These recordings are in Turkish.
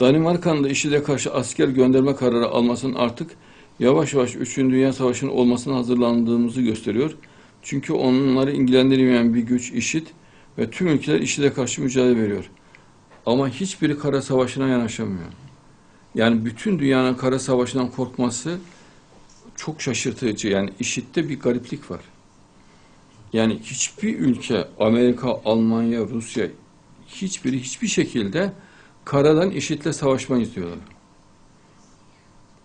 Danimarka'nın da IŞİD'e karşı asker gönderme kararı almasının artık yavaş yavaş 3. Dünya Savaşı'nın olmasına hazırlandığımızı gösteriyor. Çünkü onları ilgilendirmeyen bir güç IŞİD ve tüm ülkeler IŞİD'e karşı mücadele veriyor. Ama hiçbiri kara savaşına yanaşamıyor. Yani bütün dünyanın kara savaşından korkması çok şaşırtıcı. Yani IŞİD'de bir gariplik var. Yani hiçbir ülke, Amerika, Almanya, Rusya hiçbiri hiçbir şekilde karadan IŞİD'le savaşmayız diyorlar.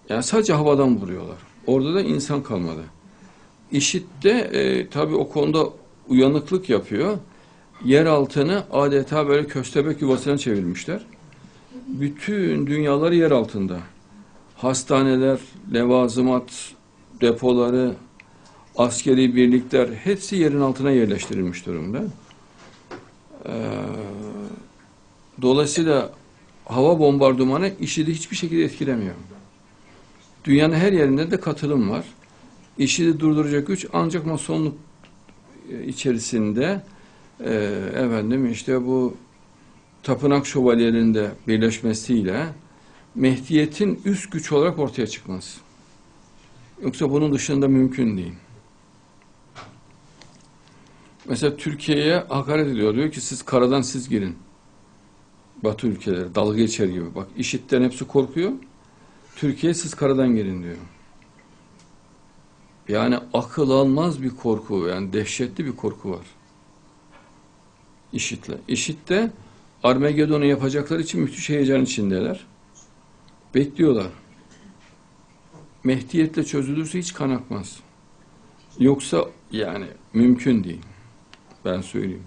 Yani sadece havadan vuruyorlar. Orada da insan kalmadı. IŞİD'de e, tabii o konuda uyanıklık yapıyor. Yer altını adeta böyle köstebek yuvasına çevirmişler. Bütün dünyaları yer altında. Hastaneler, levazımat depoları, askeri birlikler hepsi yerin altına yerleştirilmiş durumda. Ee, dolayısıyla hava bombardımanı IŞİD'i hiçbir şekilde etkilemiyor. Dünyanın her yerinde de katılım var. IŞİD'i durduracak güç ancak masonluk e, içerisinde e, efendim işte bu tapınak şövalyelerinde birleşmesiyle Mehdiyet'in üst güç olarak ortaya çıkması. Yoksa bunun dışında mümkün değil. Mesela Türkiye'ye hakaret ediyor. Diyor ki siz karadan siz girin. Batı ülkeleri dalga geçer gibi. Bak IŞİD'den hepsi korkuyor. Türkiye siz karadan girin diyor. Yani akıl almaz bir korku yani dehşetli bir korku var. IŞİD'le. IŞİD'de Armagedon'u yapacakları için müthiş heyecan içindeler. Bekliyorlar. Mehdiyetle çözülürse hiç kan akmaz. Yoksa yani mümkün değil. Ben söyleyeyim.